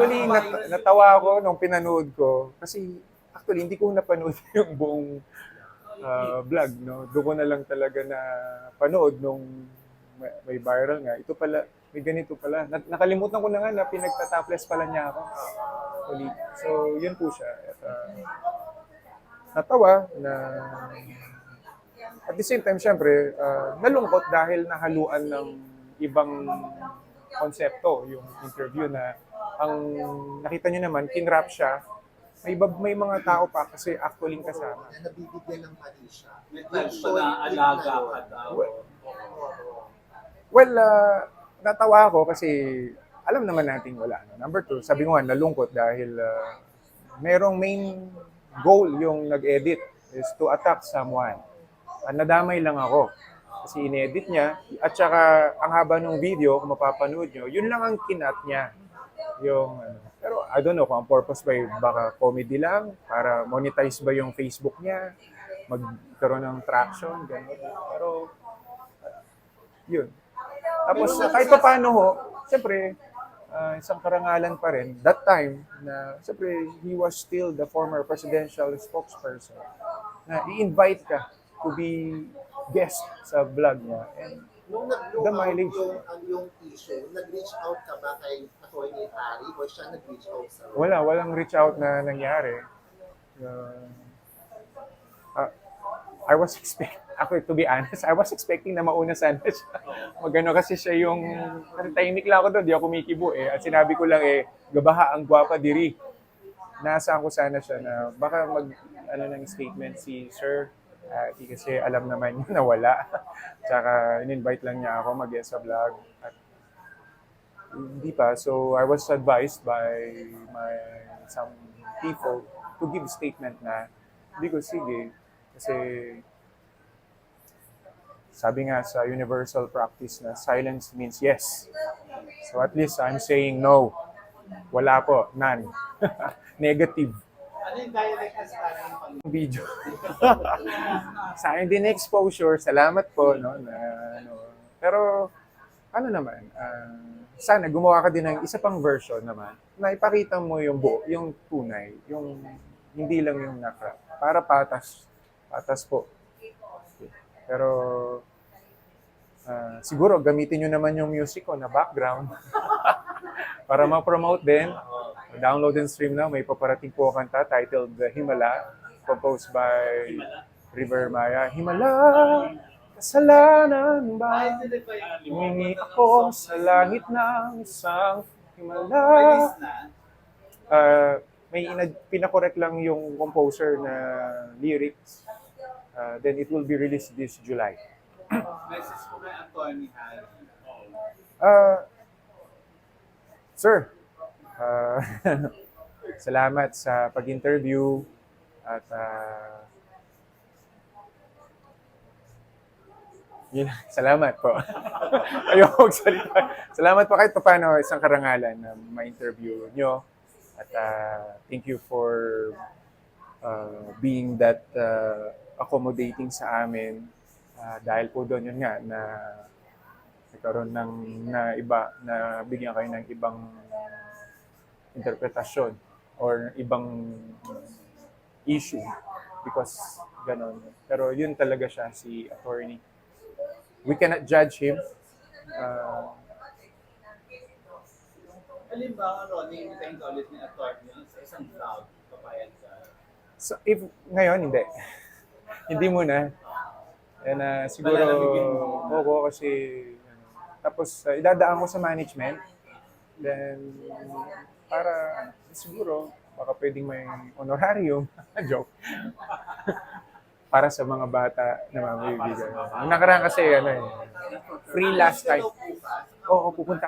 Actually, nat- natawa ako nung pinanood ko kasi actually hindi ko napanood yung buong ah, vlog, no? Doon ko na lang talaga na panood nung may, viral nga. Ito pala, may ganito pala. Na- nakalimutan ko na nga na pinagtatopless pala niya ako. Actually. So, yun po siya. At, ah, natawa na at the same time, syempre, ah, nalungkot dahil nahaluan ng ibang konsepto yung interview na ang nakita nyo naman, kinrap siya. May, iba, may mga tao pa kasi actually kasama. na nabibigyan ng mali siya. May time pa na alaga ka daw. Well, ah, natawa ako kasi alam naman natin wala. No? Number two, sabi ko nga, nalungkot dahil ah, merong main goal yung nag-edit is to attack someone. Ah, nadamay lang ako. Kasi inedit niya. At saka, ang haba ng video, kung mapapanood nyo, yun lang ang kinat niya. Yung, ano. Pero I don't know kung ang purpose ba yung baka comedy lang, para monetize ba yung Facebook niya, magkaroon ng traction, gano'n. Pero, yun. Tapos kahit pa paano ho, siyempre, ah, isang karangalan pa rin, that time, na siyempre, he was still the former presidential spokesperson, na i-invite ka to be guest sa vlog niya. And Nung nag-blow The out mileage. yung, ang yung issue, nag-reach out ka ba kay Atty. Harry o siya nag-reach out sa wala, walang reach out na nangyari. Uh, ah, I was expect ako to be honest, I was expecting na mauna sana siya. Magano kasi siya yung tahimik lang ako doon, di ako kumikibo eh. At sinabi ko lang eh, gabaha ang gwapa diri. Nasaan ko sana siya na baka mag ano ng statement si Sir Ah, di kasi alam naman niya na wala. Tsaka in-invite lang niya ako mag sa vlog. At hindi pa. So I was advised by my some people to give statement na hindi ko sige. Kasi sabi nga sa universal practice na silence means yes. So at least I'm saying no. Wala po. None. Negative Ano yung direct na sa video. sa akin din exposure, salamat po no na ano. Pero ano naman, ah, sana gumawa ka din ng isa pang version naman na ipakita mo yung buo, yung tunay, yung hindi lang yung naka para patas patas po. Pero ah, siguro gamitin nyo naman yung music ko na background para ma-promote din. Download and stream na. May paparating po kanta titled The Himala, composed by River Maya. Himala, kasalanan ba? Humingi ako sa langit ng isang himala. Ah, may ina- pinakorek lang yung composer na lyrics. Ah, then it will be released this July. Message ko kay Harry. Ah, sir, ah, salamat sa pag-interview at ah, yun, salamat po. Ayoko magsalita. Salamat po kahit paano isang karangalan na ma-interview nyo. At ah, thank you for ah, being that ah, accommodating sa amin. Ah, dahil po doon yun nga na nagkaroon ng na iba na bigyan kayo ng ibang interpretasyon or ibang issue because ganon. Pero yun talaga siya si attorney. We cannot judge him. Uh, Halimbawa, Ronnie, imitahin ka ulit ni Attorney sa isang vlog. Papayag ka. so if ngayon hindi. hindi muna. And uh, siguro Palalamigin mo. oo kasi ano, tapos uh, idadaan ko sa management. Then para siguro baka pwedeng may honorarium. Joke. para sa mga bata na mamibigay. Nung nakaraan kasi ano eh, free last time. Oo, pupunta